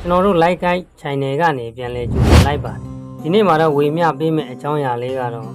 ကျွန်တော်တို့ like guide channel ကနေပြန်လဲကြည့်လိုက်ပါတယ်ဒီနေ့မှာတော့ဝေမျှပေးမယ့်အကြောင်းအရာလေးကတော့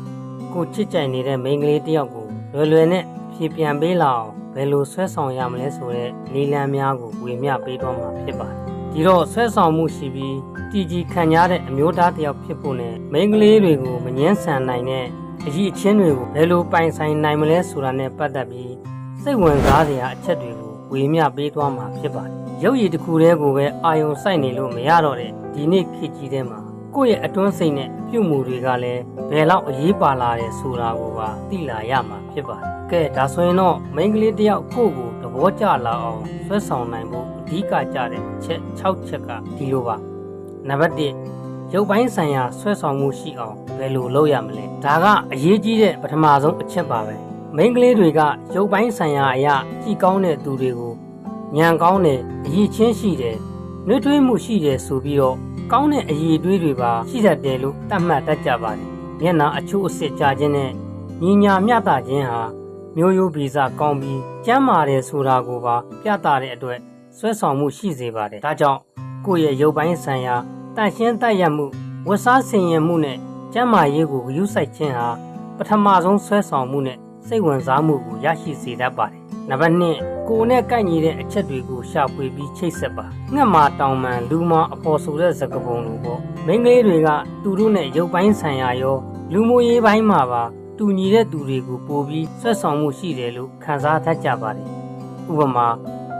ကိုချစ်ကြိုက်နေတဲ့မိန်းကလေးတစ်ယောက်ကိုလွယ်လွယ်နဲ့ဖြေပြန်ပေးလာအောင်ဘယ်လိုဆွဲဆောင်ရမလဲဆိုတဲ့နည်းလမ်းများကိုဝေမျှပေးတော့မှာဖြစ်ပါတယ်ဒီတော့ဆွဲဆောင်မှုရှိပြီးတည်ကြည်ခံရတဲ့အမျိုးသားတစ်ယောက်ဖြစ်ဖို့နဲ့မိန်းကလေးတွေကိုမငင်းဆန်နိုင်တဲ့အကြီးအချင်းတွေကိုဘယ်လိုပိုင်ဆိုင်နိုင်မလဲဆိုတာနဲ့ပတ်သက်ပြီးစိတ်ဝင်စားစရာအချက်တွေကိုဝေမျှပေးသွားမှာဖြစ်ပါတယ်။ ရုပ်ရည်တစ်ခုတည်းကိုပဲအာယုံစိုက်နေလို့မရတော့တဲ့ဒီနေ့ခေတ်ကြီးထဲမှာကိုယ့်ရဲ့အတွန်းစိတ်နဲ့ပြုမှုတွေကလည်းဘယ်လောက်အရေးပါလာတယ်ဆိုတာကိုပါသိလာရမှာဖြစ်ပါတယ်။ကဲဒါဆိုရင်တော့မိန်းကလေးတစ်ယောက်ကိုယ့်ကိုသဘောကျလာအောင်ဆွဲဆောင်နိုင်ဖို့အဓိကကြတဲ့ချက်6ချက်ကဒီလိုပါ။နံပါတ်1ရုပ်ပိုင်းဆိုင်ရာဆွဲဆောင်မှုရှိအောင်ဘယ်လိုလုပ်ရမလဲဒါကအရေးကြီးတဲ့ပထမဆုံးအချက်ပါပဲမိန်းကလေးတွေကရုပ်ပိုင်းဆိုင်ရာအရာကြည်ကောင်းတဲ့သူတွေကို ညံကောင်းတယ်အရည်ချင်းရှိတယ်နှွေးထွေးမှုရှိတယ်ဆိုပြီးတော့ကောင်းတဲ့အရည်တွေးတွေပါရှိတတ်တယ်လို့သတ်မှတ်တတ်ကြပါတယ်မျက်နှာအချို့အစ်စ်ကြခြင်းနဲ့ညီညာမျှတခြင်းဟာမျိုးရိုးဗီဇကောင်းပြီးကျမ်းမာတယ်ဆိုတာကိုပါပြသတဲ့အတွက်ဆွဲဆောင်မှုရှိစေပါတယ်ဒါကြောင့်ကိုယ့်ရဲ့ရုပ်ပိုင်းဆိုင်ရာတန့်ရှင်းတတ်ရမှုဝတ်စားဆင်ရင်မှုနဲ့ကျမ်းမာရေးကိုဂရုစိုက်ခြင်းဟာပထမဆုံးဆွဲဆောင်မှုနဲ့ စိတ်ဝင်စားမှုကိုရရှိစေတတ်ပါတယ်။နံပါတ်2ကိုယ်နဲ့ကိုက်ညီတဲ့အချက်တွေကိုရှာဖွေပြီးချိတ်ဆက်ပါ။ငှက်မာတောင်မှန်လူမာအပေါ်ဆိုတဲ့စကားပုံလိုပေါ့။မိန်းကလေးတွေကသူတို့နဲ့ရုပ်ပိုင်းဆိုင်ရာရောလူမှုရေးပိုင်းမှာပါတူညီတဲ့သူတွေကိုပို့ပြီးဆွဲဆောင်မှုရှိတယ်လို့ခန်းစားတတ်ကြပါတယ်။ဥပမာ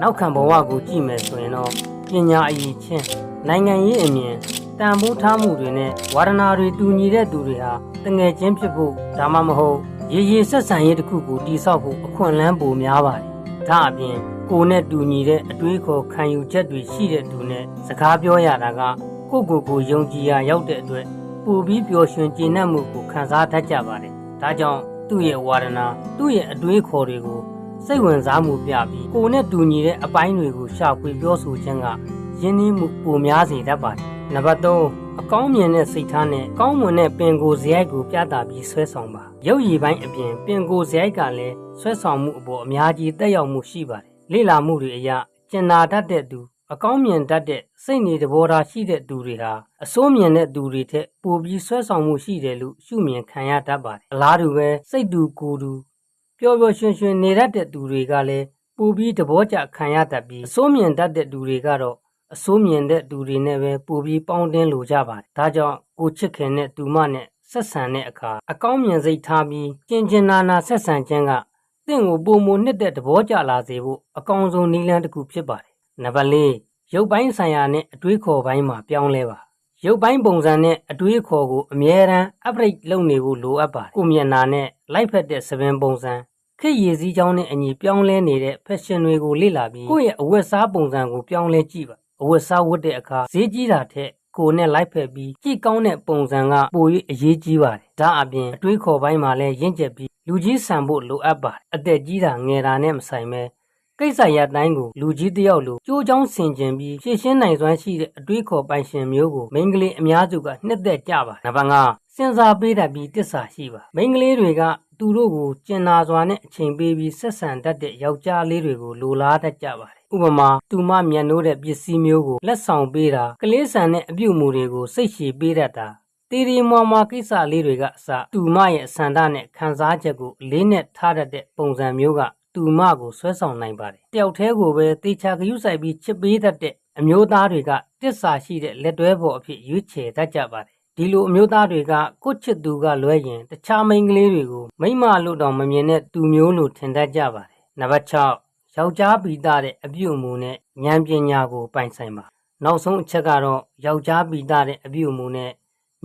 နောက်ခံဘဝကိုကြည့်မယ်ဆိုရင်တော့ပညာအရေးချင်းနိုင်ငံရေးအမြင်တန်ဖိုးထားမှုတွေနဲ့ဝါဒနာတွေတူညီတဲ့သူတွေဟာတငယ်ချင်းဖြစ်ဖို့ဒါမှမဟုတ် ရေရေဆက်ဆံရေးတစ်ခုကိုတိဆောက်ဖို့အခွင့်အလမ်းပိုများပါတယ်။ဒါအပြင်ကိုယ်နဲ့တူညီတဲ့အတွေးခေါ်ခံယူချက်တွေရှိတဲ့သူနဲ့စကားပြောရတာကကိုယ့်ကိုယ်ကိုယုံကြည်ရာရောက်တဲ့အတွက်ပိုပြီးပျော်ရွှင်ကျေနပ်မှုကိုခံစားတတ်ကြပါတယ်။ဒါကြောင့်သူ့ရဲ့ဝါဒနာသူ့ရဲ့အတွေးခေါ်တွေကိုစိတ်ဝင်စားမှုပြပြီးကိုယ်နဲ့တူညီတဲ့အပိုင်းတွေကိုရှာဖွေပြောဆိုခြင်းကယဉ်ကျေးမှုပိုများစေတတ်ပါတယ်။နံပါတ်3 အကောင်းမြင်တဲ့စိတ်ထားနဲ့ကောင်းမွန်တဲ့ပင်ကိုယ်စရိုက်ကိုပြသပြီးဆွဲဆောင်ပါရုပ်ရည်ပိုင်းအပြင်ပင်ကိုယ်စရိုက်ကလည်းဆွဲဆောင်မှုအပေါ်အများကြီးတက်ရောက်မှုရှိပါတယ်လေ့လာမှုတွေအရကျင်နာတတ်တဲ့သူအကောင်းမြင်တတ်တဲ့စိတ်နေတဘောထားရှိတဲ့သူတွေဟာအစိုးမြင်တဲ့သူတွေထက်ပိုပြီးဆွဲဆောင်မှုရှိတယ်လို့ရှုမြင်ခံရတတ်ပါတယ်အလားတူပဲစိတ်တူကိုယ်တူပျော်ပျော်ရွှင်ရွှင်နေတတ်တဲ့သူတွေကလည်းပိုပြီးသဘောကျခံရတတ်ပြီးအစိုးမြင်တတ်တဲ့သူတွေကတော့ အစိုးမြင်တဲ့သူတွေနဲ့ပဲပိုပြီးပေါင်းတင်းလိုကြပါတယ်။ဒါကြောင့်ကိုချစ်ခင်တဲ့သူမနဲ့ဆက်ဆံတဲ့အခါအကောင်းမြင်စိတ်ထားပြီးကျင်ကျင်နာနာဆက်ဆံခြင်းကတင့်ကိုပုံမနှစ်တဲ့သဘောကျလာစေဖို့အကောင်းဆုံးနည်းလမ်းတစ်ခုဖြစ်ပါတယ်။နံပါတ်၄ရုပ်ပိုင်းဆိုင်ရာနဲ့အတွေးခေါ်ပိုင်းမှာပြောင်းလဲပါ။ရုပ်ပိုင်းပုံစံနဲ့အတွေးခေါ်ကိုအမြဲတမ်း upgrade လုပ်နေဖို့လိုအပ်ပါတယ်။ကိုမျက်နာနဲ့လိုက်ဖက်တဲ့သပင်ပုံစံခေတ်ရည်စည်းကြောင်းနဲ့အညီပြောင်းလဲနေတဲ့ fashion တွေကိုလေ့လာပြီးကိုယ့်ရဲ့အဝတ်စားပုံစံကိုပြောင်းလဲကြည့်ပါ အဝတ်စားဝတ်တဲ့အခါဈေးကြီးတာထက်ကိုနဲ့လိုက်ဖက်ပြီးကြည့်ကောင်းတဲ့ပုံစံကပို၍အရေးကြီးပါတယ်။ဒါအပြင်အတွေးခေါ်ပိုင်းမှာလည်းရင့်ကျက်ပြီးလူကြီးဆန်ဖို့လိုအပ်ပါတယ်။အသက်ကြီးတာငယ်တာနဲ့မဆိုင်ပဲကိစ္စရတိုင်းကိုလူကြီးတယောက်လိုကြိုးချောင်းဆင်ကျင်ပြီးဖြည့်ရှင်းနိုင်စွမ်းရှိတဲ့အတွေးခေါ်ပိုင်ရှင်မျိုးကိုမိန်းကလေးအများစုကနှစ်သက်ကြပါနံပါတ်5စဉ်းစားပေးတတ်ပြီးတစ္ဆာရှိပါမိန်းကလေးတွေကသူတို့ကိုကျင်နာစွာနဲ့အချိန်ပေးပြီးဆက်ဆံတတ်တဲ့ယောက်ျားလေးတွေကိုလိုလားတတ်ကြပါတယ် ဥပမာသူမမျက်နှိုးတဲ့ပစ္စည်းမျိုးကိုလက်ဆောင်ပေးတာကလေးဆန်တဲ့အပြုတ်မှုတွေကိုစိတ်ရှည်ပေးတတ်တာတီရီမွာမွာကိစ္စလေးတွေကအစသူမရဲ့ဆန္ဒနဲ့ခံစားချက်ကိုအလေးနဲ့ထားတတ်တဲ့ပုံစံမျိုးကသူမကိုဆွဲဆောင်နိုင်ပါတယ်တယောက်တည်းကိုပဲတေချာဂယုဆိုင်ပြီးချစ်ပေးတတ်တဲ့အမျိုးသားတွေကတစ္ဆာရှိတဲ့လက်တွဲပေါ်အဖြစ်ရွေးချယ်တတ်ကြပါတယ်ဒီလိုအမျိုးသားတွေကကိုချစ်သူကလွဲရင်တခြားမိန်းကလေးတွေကိုမိမလို့တောင်မမြင်တဲ့သူမျိုးလို့ထင်တတ်ကြပါတယ်နံပါတ်6 ယောက်ျားပိသားတဲ့အပြုအမူနဲ့ဉာဏ်ပညာကို ပိုင်ဆိုင်ပါနောက်ဆုံးအချက်ကတော့ယောက်ျားပိသားတဲ့အပြုအမူနဲ့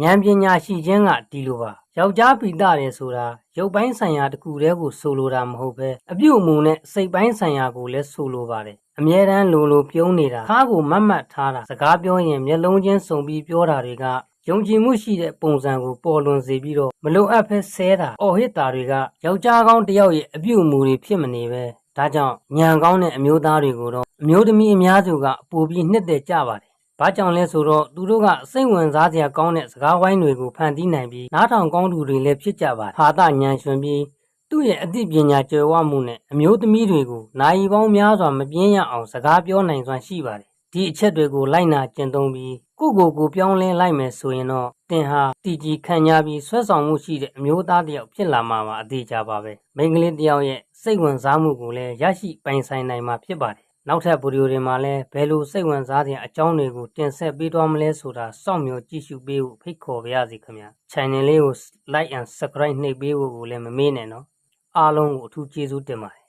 ဉာဏ်ပညာရှိခြင်းကဒီလိုပါယောက်ျားပိသားတယ်ဆိုတာရုပ်ပိုင်းဆိုင်ရာတစ်ခုတည်းကိုဆိုလိုတာမဟုတ်ပဲအပြုအမူနဲ့စိတ်ပိုင်းဆိုင်ရာကိုလည်းဆိုလိုပါတယ်အမြဲတမ်းလိုလိုပြုံးနေတာခါးကိုမတ်မတ်ထားတာစကားပြောရင်မျက်လုံးချင်းစုံပြီးပြောတာတွေကယုံကြည်မှုရှိတဲ့ပုံစံကိုပေါ်လွင်စေပြီးတော့မလုံအပ်ဖဲဆဲတာအော်ဟစ်တာတွေကယောက်ျားကောင်းတစ်ယောက်ရဲ့အပြုအမူတွေဖြစ်မနေပဲ ဒါကြောင့်ညံကောင်းတဲ့အမျိုးသားတွေကိုတော့အမျိုးသမီးအများစုကပိုပြီးနှစ်သက်ကြပါတယ်။ဘာကြောင့်လဲဆိုတော့သူတို့ကစိတ်ဝင်စားစရာကောင်းတဲ့စကားဝိုင်းတွေကိုဖန်တီးနိုင်ပြီးနားထောင်ကောင်းသူတွေလည်းဖြစ်ကြပါတယ်။ဟာသညံရွှင်ပြီးသူ့ရဲ့အသိပညာကျွယ်ဝမှုနဲ့အမျိုးသမီးတွေကိုနိုင်ပေါင်းများစွာမပြင်းရအောင်စကားပြောနိုင်စွမ်းရှိပါတယ်ဒီအချက်တွေကိုလိုက်နာကျင့်သုံးပြီး ကိုယ့်ကိုယ်ကိုပြောင်းလဲလိုက်မယ်ဆိုရင်တော့တင်ဟာတည်ကြည်ခံညာပြီးဆွဲဆောင်မှုရှိတဲ့အမျိုးသားတစ်ယောက်ဖြစ်လာမှာပါအသေးချာပါပဲမိန်းကလေးတစ်ယောက်ရဲ့စိတ်ဝင်စားမှုကိုလည်းရရှိပိုင်ဆိုင်နိုင်မှာဖြစ်ပါတယ်နောက်ထပ်ဗီဒီယိုတွေမှာလည်းဘယ်လိုစိတ်ဝင်စားတဲ့အကြောင်းတွေကိုတင်ဆက်ပေးသွားမလဲဆိုတာစောင့်မျှော်ကြည့်ရှုပေးဖို့ဖိတ်ခေါ်ပါရစေခင်ဗျာ channel လေးကို like and subscribe နှိပ်ပေးဖို့ကိုလည်းမမေ့နဲ့နော်အားလုံးကိုအထူးကျေးဇူးတင်ပါတယ်